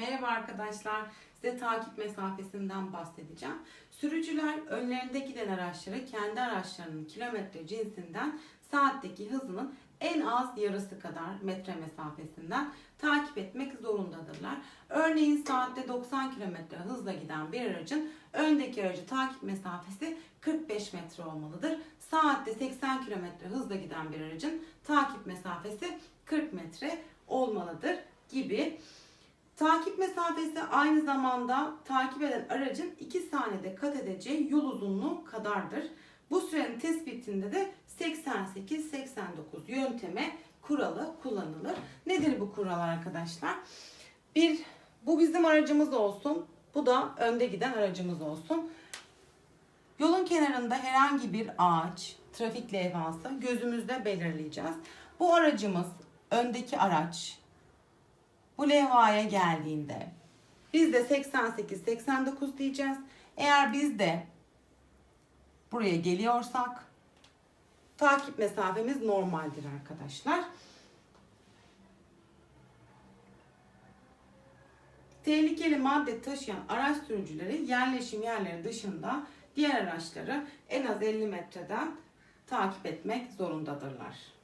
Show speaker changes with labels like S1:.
S1: Merhaba arkadaşlar. Size takip mesafesinden bahsedeceğim. Sürücüler önlerinde giden araçları kendi araçlarının kilometre cinsinden saatteki hızının en az yarısı kadar metre mesafesinden takip etmek zorundadırlar. Örneğin saatte 90 km hızla giden bir aracın öndeki aracı takip mesafesi 45 metre olmalıdır. Saatte 80 km hızla giden bir aracın takip mesafesi 40 metre olmalıdır gibi. Takip mesafesi aynı zamanda takip eden aracın 2 saniyede kat edeceği yol uzunluğu kadardır. Bu sürenin tespitinde de 88-89 yönteme kuralı kullanılır. Nedir bu kural arkadaşlar? Bir, bu bizim aracımız olsun. Bu da önde giden aracımız olsun. Yolun kenarında herhangi bir ağaç, trafik levhası gözümüzde belirleyeceğiz. Bu aracımız öndeki araç bu levhaya geldiğinde biz de 88-89 diyeceğiz. Eğer biz de buraya geliyorsak takip mesafemiz normaldir arkadaşlar. Tehlikeli madde taşıyan araç sürücüleri yerleşim yerleri dışında diğer araçları en az 50 metreden takip etmek zorundadırlar.